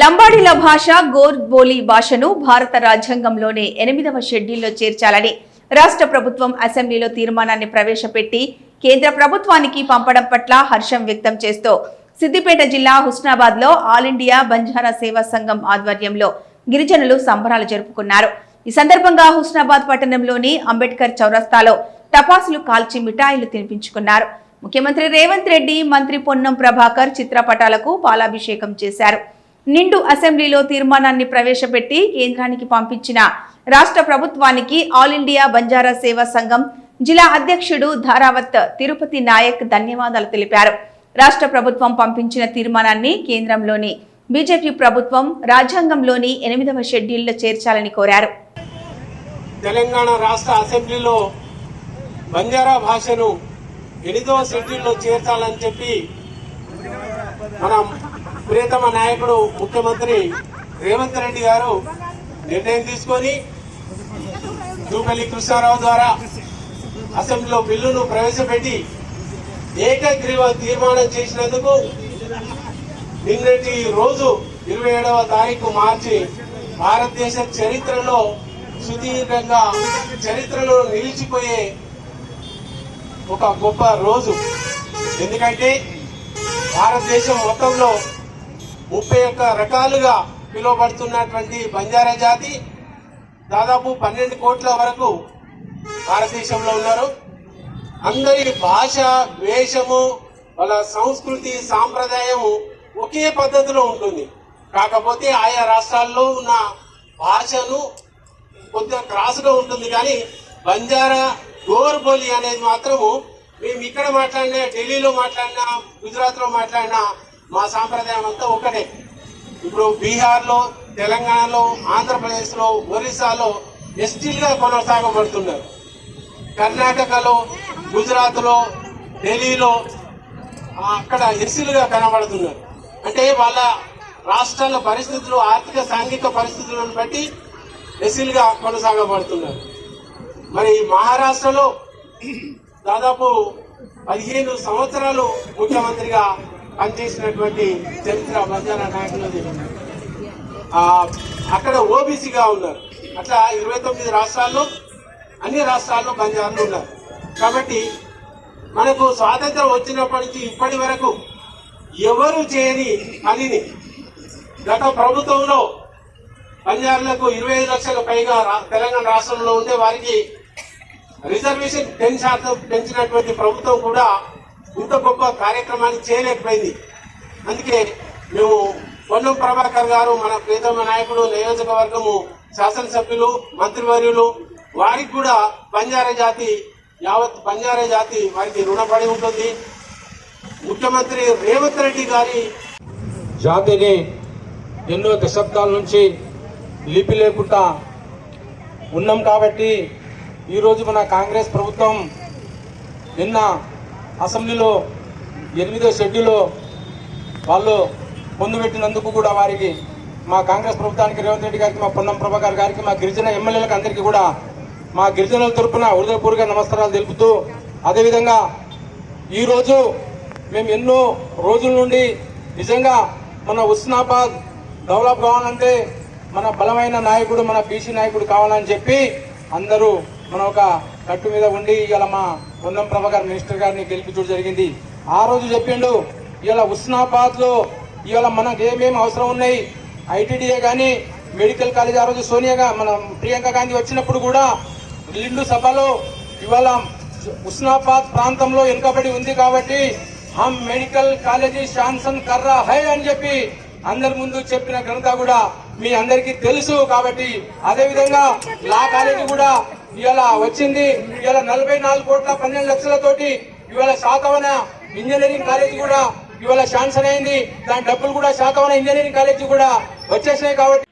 లంబాడీల భాష గోర్బోలి భాషను భారత రాజ్యాంగంలోనే ఎనిమిదవ షెడ్యూల్లో చేర్చాలని రాష్ట్ర ప్రభుత్వం అసెంబ్లీలో తీర్మానాన్ని ప్రవేశపెట్టి కేంద్ర ప్రభుత్వానికి పంపడం పట్ల హర్షం వ్యక్తం చేస్తూ సిద్దిపేట జిల్లా హుస్నాబాద్లో ఆల్ ఇండియా బంజారా సేవా సంఘం ఆధ్వర్యంలో గిరిజనులు సంబరాలు జరుపుకున్నారు. ఈ సందర్భంగా హుస్నాబాద్ పట్టణంలోని అంబేద్కర్ చౌరస్తాలో టపాసులు కాల్చి మిఠాయిలు తినిపించుకున్నారు. ముఖ్యమంత్రి రేవంత్ రెడ్డి మంత్రి పొన్నం ప్రభాకర్ చిత్రపటాలకు పాలాభిషేకం చేశారు. నిండు అసెంబ్లీలో తీర్మానాన్ని ప్రవేశపెట్టి కేంద్రానికి పంపించిన రాష్ట్ర ప్రభుత్వానికి ఆల్ ఇండియా బంజారా సేవా సంఘం జిల్లా అధ్యక్షుడు ధారావత్ తిరుపతి నాయక్ ధన్యవాదాలు తెలిపారు. రాష్ట్ర ప్రభుత్వం పంపించిన తీర్మానాన్ని కేంద్రంలోని బీజేపీ ప్రభుత్వం రాజ్యాంగంలోని ఎనిమిదవ షెడ్యూల్లో చేర్చాలని కోరారు. తెలంగాణ రాష్ట్ర అసెంబ్లీలో బంజారా భాషను ఎనిమిదవ షెడ్యూల్లో చేర్చాలని చెప్పి మనం ప్రియతమ నాయకుడు ముఖ్యమంత్రి రేవంత్ రెడ్డి గారు నిర్ణయం తీసుకొని దూపల్లి కృష్ణారావు ద్వారా అసెంబ్లీలో బిల్లును ప్రవేశపెట్టి ఏకగ్రీవ తీర్మానం చేసినందుకు నిన్నటి రోజు ఇరవై ఏడవ తారీఖు మార్చి భారతదేశ చరిత్రలో సుదీర్ఘంగా చరిత్రలో నిలిచిపోయే ఒక గొప్ప రోజు. ఎందుకంటే భారతదేశం మొత్తంలో ముప్పై ఒక్క రకాలుగా పిలువబడుతున్నటువంటి బంజారా జాతి దాదాపు పన్నెండు కోట్ల వరకు భారతదేశంలో ఉన్నారు. అందరి భాష వేషము వాళ్ళ సంస్కృతి సాంప్రదాయము ఒకే పద్ధతిలో ఉంటుంది. కాకపోతే ఆయా రాష్ట్రాల్లో ఉన్న భాషను కొద్దిగా క్రాస్గా ఉంటుంది కానీ బంజారా గోర్బోలి అనేది మాత్రము మేము ఇక్కడ మాట్లాడినా ఢిల్లీలో మాట్లాడినా గుజరాత్లో మాట్లాడినా మా సాంప్రదాయం అంతా ఒకటే. ఇప్పుడు బీహార్లో తెలంగాణలో ఆంధ్రప్రదేశ్లో ఒరిస్సాలో ఎస్టీలుగా కొనసాగబడుతున్నారు. కర్ణాటకలో గుజరాత్లో ఢిల్లీలో అక్కడ ఎస్సీలుగా కనబడుతున్నారు. అంటే వాళ్ళ రాష్ట్రాల పరిస్థితులు ఆర్థిక సాంఘిక పరిస్థితులను బట్టి ఎస్సీలుగా కొనసాగబడుతున్నారు. మరి మహారాష్ట్రలో దాదాపు పదిహేను సంవత్సరాలు ముఖ్యమంత్రిగా పనిచేసినటువంటి చరిత్ర బంజారా నాయకులది. అక్కడ ఓబీసీగా ఉన్నారు. అట్లా ఇరవై తొమ్మిది రాష్ట్రాల్లో అన్ని రాష్ట్రాల్లో బంజారులు ఉన్నారు. కాబట్టి మనకు స్వాతంత్రం వచ్చినప్పటి నుంచి ఇప్పటి వరకు ఎవరు చేయని పనిని గత ప్రభుత్వంలో బంజారులకు ఇరవై ఐదు లక్షల పైగా రా- తెలంగాణ రాష్ట్రంలో ఉండే వారికి రిజర్వేషన్ టెన్ శాతం పెంచినటువంటి ప్రభుత్వం కూడా ఇంత గొప్ప కార్యక్రమాన్ని చేయలేకపోయింది. అందుకే మేము పొన్నం ప్రభాకర్ గారు మన ప్రీతమ నాయకుడు నియోజకవర్గము శాసనసభ్యులు మంత్రివర్యులు వారికి కూడా బంజారా జాతి యావత్ బంజారా జాతి వారికి రుణపడి ఉంటుంది. ముఖ్యమంత్రి రేవంత్ రెడ్డి గారి జాతిని ఎన్నో దశాబ్దాల నుంచి లిపి లేకుండా ఉన్నాం కాబట్టి ఈరోజు మన కాంగ్రెస్ ప్రభుత్వం నిన్న అసెంబ్లీలో ఎనిమిదో షెడ్యూల్లో వాళ్ళు పొందుపెట్టినందుకు కూడా వారికి మా కాంగ్రెస్ ప్రభుత్వానికి రేవంత్ రెడ్డి గారికి మా పొన్నం ప్రభాకర్ గారికి మా గిరిజన ఎమ్మెల్యేలకు అందరికీ కూడా మా గిరిజనుల తరపున హృదయపూర్వక నమస్కారాలు తెలుపుతూ అదేవిధంగా ఈరోజు మేము ఎన్నో రోజుల నుండి నిజంగా మన ఉస్నాబాద్ డెవలప్ కావాలంటే మన బలమైన నాయకుడు మన బీసీ నాయకుడు కావాలని చెప్పి అందరూ మన ఒక కట్టు మీద ఉండి ఇవాళ మా పొన్నం ప్రభాకర్ మినిస్టర్ గారిని గెలిపించడం జరిగింది. ఆ రోజు చెప్పిండు ఇవాళ ఉస్నాబాద్లో ఇవాళ మనకు ఏమేమి అవసరం ఉన్నాయి? ఐటీడీఏ కానీ మెడికల్ కాలేజ్ ఆ రోజు సోనియా మన ప్రియాంక గాంధీ వచ్చినప్పుడు కూడా నిండు సభలో ఇవాళ ఉస్నాబాద్ ప్రాంతంలో వెనుకబడి ఉంది కాబట్టి హమ్ మెడికల్ కాలేజీ శాంసన్ కర్రా హై అని చెప్పి అందరి ముందు చెప్పిన ఘనత కూడా మీ అందరికీ తెలుసు కాబట్టి అదేవిధంగా లా కాలేజీ కూడా ఇవాళ వచ్చింది. ఇవాళ నలభై నాలుగు కోట్ల పన్నెండు లక్షలతోటి ఇవాళ శాతవన ఇంజనీరింగ్ కాలేజీ కూడా ఇవాళ శాంక్షన్ అయింది. దాని డబ్బులు కూడా శాతవన ఇంజనీరింగ్ కాలేజీ కూడా వచ్చేసినాయి కాబట్టి